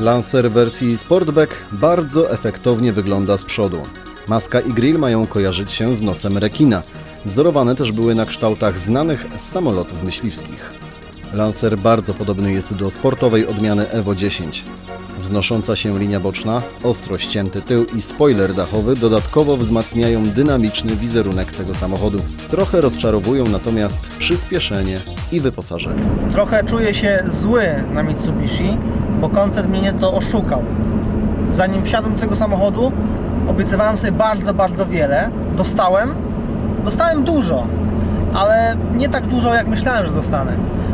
Lancer wersji Sportback bardzo efektownie wygląda z przodu. Maska i grill mają kojarzyć się z nosem rekina. Wzorowane też były na kształtach znanych z samolotów myśliwskich. Lancer bardzo podobny jest do sportowej odmiany Evo 10. Wznosząca się linia boczna, ostro ścięty tył i spoiler dachowy dodatkowo wzmacniają dynamiczny wizerunek tego samochodu. Trochę rozczarowują natomiast przyspieszenie i wyposażenie. Trochę czuję się zły na Mitsubishi, bo koncern mnie nieco oszukał. Zanim wsiadłem do tego samochodu, obiecywałem sobie bardzo, bardzo wiele. Dostałem, dostałem dużo, ale nie tak dużo, jak myślałem, że dostanę.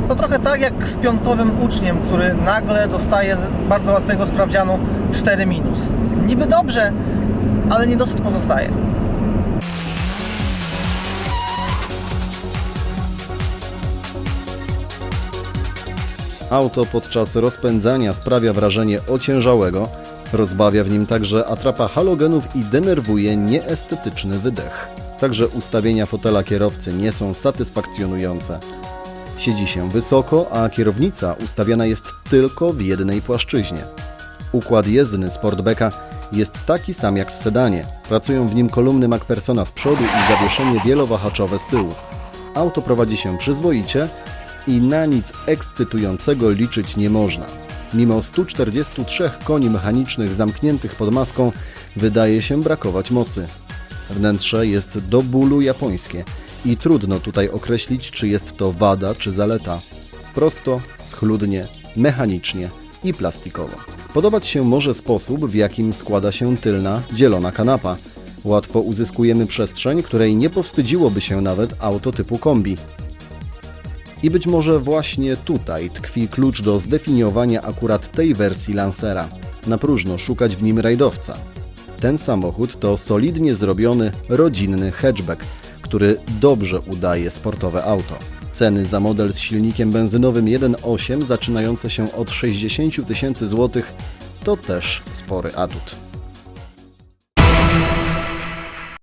To trochę tak jak z piątkowym uczniem, który nagle dostaje z bardzo łatwego sprawdzianu 4 minus. Niby dobrze, ale niedosyt pozostaje. Auto podczas rozpędzania sprawia wrażenie ociężałego, rozbawia w nim także atrapa halogenów i denerwuje nieestetyczny wydech. Także ustawienia fotela kierowcy nie są satysfakcjonujące. Siedzi się wysoko, a kierownica ustawiana jest tylko w jednej płaszczyźnie. Układ jezdny Sportbacka jest taki sam jak w sedanie. Pracują w nim kolumny MacPersona z przodu i zawieszenie wielowahaczowe z tyłu. Auto prowadzi się przyzwoicie i na nic ekscytującego liczyć nie można. Mimo 143 koni mechanicznych zamkniętych pod maską, wydaje się brakować mocy. Wnętrze jest do bólu japońskie i trudno tutaj określić, czy jest to wada czy zaleta. Prosto, schludnie, mechanicznie i plastikowo. Podobać się może sposób, w jakim składa się tylna, dzielona kanapa. Łatwo uzyskujemy przestrzeń, której nie powstydziłoby się nawet auto typu kombi. I być może właśnie tutaj tkwi klucz do zdefiniowania akurat tej wersji Lancera. Na próżno szukać w nim rajdowca. Ten samochód to solidnie zrobiony, rodzinny hatchback, który dobrze udaje sportowe auto. Ceny za model z silnikiem benzynowym 1.8 zaczynające się od 60 tysięcy złotych to też spory atut.